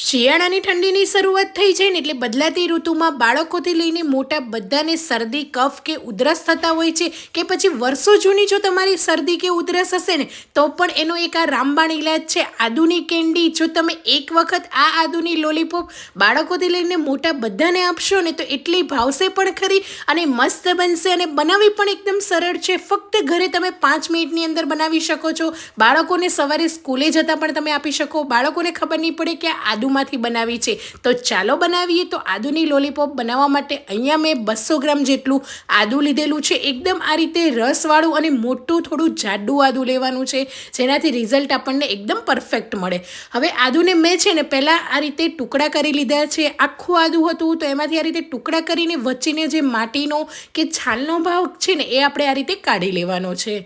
શિયાળાની ઠંડીની શરૂઆત થઈ છે ને એટલે બદલાતી ઋતુમાં બાળકોથી લઈને મોટા બધાને શરદી, કફ કે ઉધરસ થતા હોય છે કે પછી વર્ષો જૂની જો તમારી શરદી કે ઉધરસ હશે ને, તો પણ એનો એક આ રામબાણ ઇલાજ છે. આદુની કેન્ડી, જો તમે એક વખત આ આદુની લોલીપોપ બાળકોથી લઈને મોટા બધાને આપશો ને, તો એટલી ભાવશે પણ ખરી અને મસ્ત બનશે અને બનાવવી પણ એકદમ સરળ છે. ફક્ત ઘરે તમે પાંચ મિનિટની અંદર બનાવી શકો છો. બાળકોને સવારે સ્કૂલે જતાં પણ તમે આપી શકો. બાળકોને ખબર નહીં પડે કે આ આદુમાંથી બનાવી છે. તો ચાલો બનાવીએ. તો આદુની લોલીપોપ બનાવવા માટે અહીંયા મેં બસો ગ્રામ જેટલું આદુ લીધેલું છે. એકદમ આ રીતે રસવાળું અને મોટું થોડું જાડું આદુ લેવાનું છે, જેનાથી રિઝલ્ટ આપણને એકદમ પરફેક્ટ મળે. હવે આદુને મેં છે ને પહેલાં આ રીતે ટુકડા કરી લીધા છે. આખું આદુ હતું તો એમાંથી આ રીતે ટુકડા કરીને વચ્ચેને જે માટીનો કે છાલનો ભાગ છે ને, એ આપણે આ રીતે કાઢી લેવાનો છે.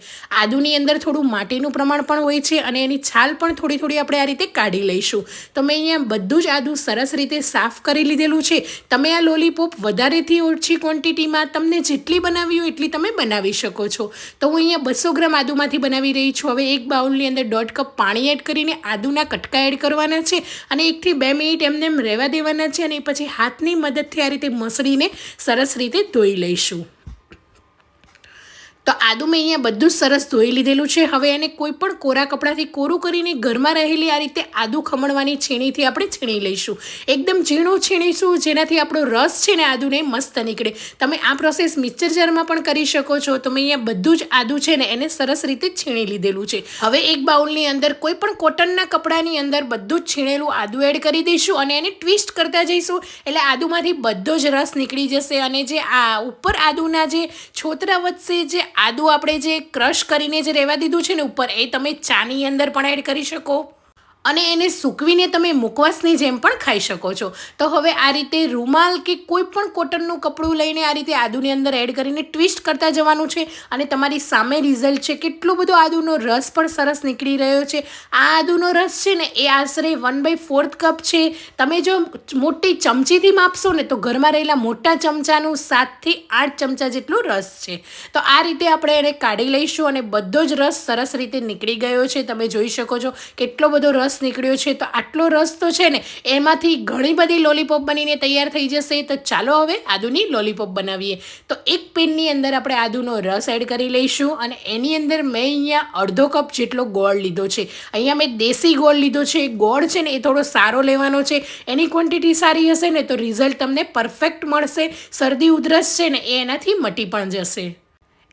આદુની અંદર થોડું માટીનું પ્રમાણ પણ હોય છે અને એની છાલ પણ થોડી થોડી આપણે આ રીતે કાઢી લઈશું. તો મેં અહીંયા બધું જ આદું સરસ રીતે સાફ કરી લીધેલું છે. તમે આ લોલીપોપ વધારેથી ઓછી ક્વોન્ટિટીમાં તમને જેટલી બનાવી હોય એટલી તમે બનાવી શકો છો. તો હું અહીંયા બસો ગ્રામ આદુમાંથી બનાવી રહી છું. હવે એક બાઉલની અંદર દોઢ કપ પાણી એડ કરીને આદુના કટકા એડ કરવાના છે અને એકથી બે મિનિટ એમને એમ રહેવા દેવાના છે અને પછી હાથની મદદથી આ રીતે મસળીને સરસ રીતે ધોઈ લઈશું. તો આદુ મેં અહીંયા બધું જ સરસ ધોઈ લીધેલું છે. હવે એને કોઈ પણ કોરા કપડાથી કોરું કરીને ઘરમાં રહેલી આ રીતે આદુ ખમણવાની છીણીથી આપણે છીણી લઈશું. એકદમ ઝીણું છીણીશું, જેનાથી આપણો રસ છે ને આદુને મસ્ત નીકળે. તમે આ પ્રોસેસ મિક્સર જારમાં પણ કરી શકો છો. તો મેં અહીંયા બધું જ આદુ છે ને એને સરસ રીતે છીણી લીધેલું છે. હવે એક બાઉલની અંદર કોઈ પણ કોટનના કપડાની અંદર બધું જ છીણેલું આદુ એડ કરી દઈશું અને એને ટ્વિસ્ટ કરતા જઈશું. એટલે આદુમાંથી બધો જ રસ નીકળી જશે અને જે આ ઉપર આદુના જે છોતરા વચ્ચે જે આદુ આપણે જે ક્રશ કરીને જે રહેવા દીધું છે ને ઉપર, એ તમે ચાની અંદર પણ એડ કરી શકો. અને એને સૂકવીને તમે મુકવાસની જેમ પણ ખાઈ શકો છો. તો હવે આ રીતે રૂમાલ કે કોઈ પણ કોટનનું કપડું લઈને આ રીતે આદુની અંદર એડ કરીને ટ્વિસ્ટ કરતા જવાનું છે અને તમારી સામે રિઝલ્ટ છે. કેટલો બધો આદુનો રસ પણ સરસ નીકળી રહ્યો છે. આ આદુનો રસ છે ને એ આશરે વન બાય ફોર્થ કપ છે. તમે જો મોટી ચમચીથી માપશો ને તો ઘરમાં રહેલા મોટા ચમચાનું સાતથી આઠ ચમચા જેટલું રસ છે. તો આ રીતે આપણે એને કાઢી લઈશું અને બધો જ રસ સરસ રીતે નીકળી ગયો છે. તમે જોઈ શકો છો કેટલો બધો રસ નીકળ્યો છે, તો આટલો રસ તો છે ને, એમાંથી ઘણી બધી લોલીપોપ બનીને તૈયાર થઈ જશે, તો ચાલો હવે આદુની લોલીપોપ બનાવીએ. તો એક પેનની અંદર આપણે આદુનો રસ એડ કરી લઈશું અને એની અંદર મેં અહીંયા અડધો કપ જેટલો ગોળ લીધો છે. અહીંયા મેં દેશી ગોળ લીધો છે, ગોળ છે ને એ થોડો સારો લેવાનો છે. એની ક્વોન્ટિટી સારી હશે ને, તો રિઝલ્ટ તમને પરફેક્ટ મળશે. શરદી ઉધરસ છે ને, એ એનાથી મટી પણ જશે.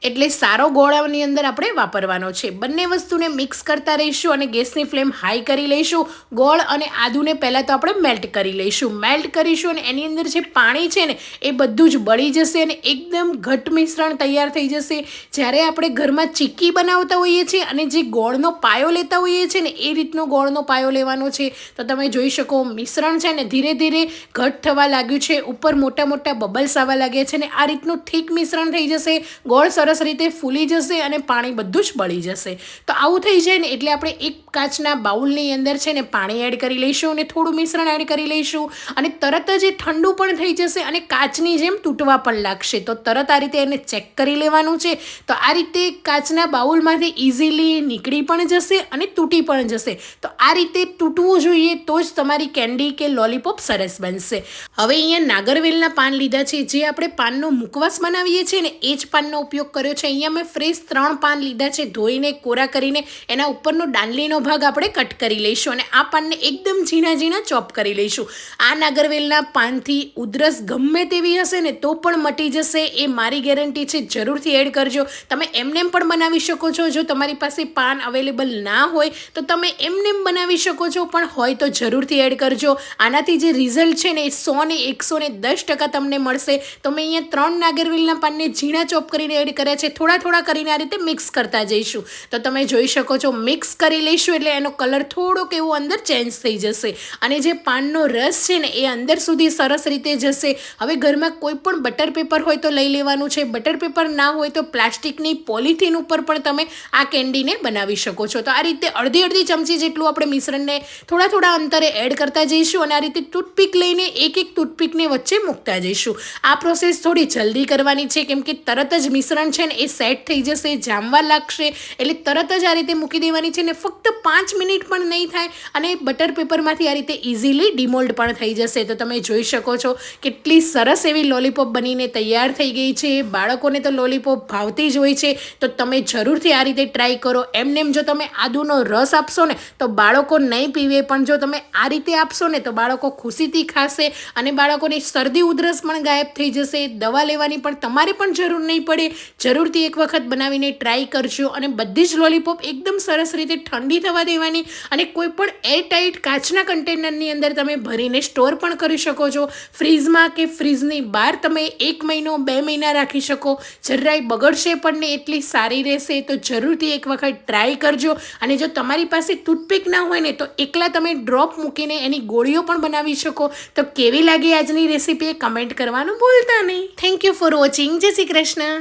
એટલે સારો ગોળાની અંદર આપણે વાપરવાનો છે. બંને વસ્તુને મિક્સ કરતા રહીશું અને ગેસની ફ્લેમ હાઈ કરી લઈશું. ગોળ અને આદુને પહેલાં તો આપણે મેલ્ટ કરી લઈશું. મેલ્ટ કરીશું અને એની અંદર જે પાણી છે ને, એ બધું જ બળી જશે અને એકદમ ઘટ મિશ્રણ તૈયાર થઈ જશે. જ્યારે આપણે ઘરમાં ચીક્કી બનાવતા હોઈએ છીએ અને જે ગોળનો પાયો લેતા હોઈએ છીએ ને, એ રીતનો ગોળનો પાયો લેવાનો છે. તો તમે જોઈ શકો મિશ્રણ છે ને, ધીરે ધીરે ઘટ થવા લાગ્યું છે. ઉપર મોટા મોટા બબલ્સ આવવા લાગ્યા છે ને, આ રીતનું થીક મિશ્રણ થઈ જશે. ગોળ સરસ સરસ રીતે ફૂલી જશે અને પાણી બધું જ બળી જશે. તો આવું થઈ જાય ને એટલે આપણે એક કાચના બાઉલની અંદર છે ને પાણી એડ કરી લઈશું અને થોડું મિશ્રણ એડ કરી લઈશું અને તરત જ એ ઠંડુ પણ થઈ જશે અને કાચની જેમ તૂટવા પણ લાગશે. તો તરત આ રીતે એને ચેક કરી લેવાનું છે. તો આ રીતે કાચના બાઉલમાંથી ઇઝીલી નીકળી પણ જશે અને તૂટી પણ જશે. તો આ રીતે તૂટવું જોઈએ તો જ તમારી કેન્ડી કે લોલીપોપ સરસ બનશે. હવે અહીંયા નાગરવેલના પાન લીધા છે. જે આપણે પાનનો મુકવાસ બનાવીએ છીએ ને એ જ પાનનો ઉપયોગ કર્યો છે. અહીંયા મેં ફ્રેશ ત્રણ પાન લીધા છે. ધોઈને, કોરા કરીને એના ઉપરનો ડાંડલીનો ભાગ આપણે કટ કરી લઈશું અને આ પાનને એકદમ ઝીણા ઝીણા ચોપ કરી લઈશું. આ નાગરવેલના પાનથી ઉધરસ ગમે તેવી હશે ને તો પણ મટી જશે એ મારી ગેરંટી છે. જરૂરથી એડ કરજો. તમે એમનેમ પણ બનાવી શકો છો. જો તમારી પાસે પાન અવેલેબલ ના હોય તો તમે એમનેમ બનાવી શકો છો. પણ હોય તો જરૂરથી એડ કરજો. આનાથી જે રિઝલ્ટ છે ને એ સો ને એકસો ને દસ ટકા તમને મળશે. તો મેં અહીંયા ત્રણ નાગરવેલના પાનને ઝીણા ચોપ કરીને એડ કર્યા છે, થોડા થોડા કરીને આ રીતે મિક્સ કરતા જઈશું. તો તમે જોઈ શકો છો મિક્સ કરી લઈશું એટલે એનો કલર થોડોક એવો અંદર ચેન્જ થઈ જશે. અને જે પાનનો રસ છે ને, એ અંદર સુધી સરસ રીતે જશે. હવે ઘરમાં કોઈ પણ બટર પેપર હોય તો લઈ લેવાનું છે. બટર પેપર ના હોય તો પ્લાસ્ટિકની પોલિથીન ઉપર પણ તમે આ કેન્ડીને બનાવી શકો છો. તો આ રીતે અડધી અડધી ચમચી જેટલું આપણે મિશ્રણને થોડા થોડા અંતરે એડ કરતા જઈશું અને આ રીતે ટૂથપીક લઈને એક એક ટૂથપીકને વચ્ચે મૂકતા જઈશું. આ પ્રોસેસ થોડી જલ્દી કરવાની છે, કેમ કે તરત જ મિશ્રણ છે છે ને એ સેટ થઈ જશે, જામવા લાગશે. એટલે તરત જ આ રીતે મૂકી દેવાની છે ને ફક્ત પાંચ મિનિટ પણ નહીં થાય અને બટર પેપરમાંથી આ રીતે ઇઝીલી ડિમોલ્ડ પણ થઈ જશે. તો તમે જોઈ શકો છો કેટલી સરસ એવી લોલીપોપ બનીને તૈયાર થઈ ગઈ છે. બાળકોને તો લોલીપોપ ભાવતી જ હોય છે. તો તમે જરૂરથી આ રીતે ટ્રાય કરો. એમનેમ જો તમે આદુનો રસ આપશો ને, તો બાળકો નહીં પીવે. પણ જો તમે આ રીતે આપશો ને, તો બાળકો ખુશીથી ખાશે અને બાળકોની શરદી ઉધરસ પણ ગાયબ થઈ જશે. દવા લેવાની પણ તમારે પણ જરૂર નહીં પડે. જરૂરથી એક વખત બનાવીને ટ્રાય કરજો અને બધી જ લોલીપોપ એકદમ સરસ રીતે ઠંડી થવા દેવાની અને કોઈ પણ એરટાઇટ કાચના કન્ટેનરની અંદર તમે ભરીને સ્ટોર પણ કરી શકો છો. ફ્રીઝમાં કે ફ્રીઝની બહાર તમે એક મહિનો, બે મહિના રાખી શકો. જરાય બગડશે પણ ને એટલી સારી રહેશે તો જરૂરથી એક વખત ટ્રાય કરજો. અને જો તમારી પાસે ટૂથપીક ના હોય ને, તો એકલા તમે ડ્રોપ મૂકીને એની ગોળીઓ પણ બનાવી શકો. તો કેવી લાગી આજની રેસીપી કમેન્ટ કરવાનું ભૂલતા નહીં. થેન્ક યુ ફોર વોચિંગ જય શ્રી કૃષ્ણ.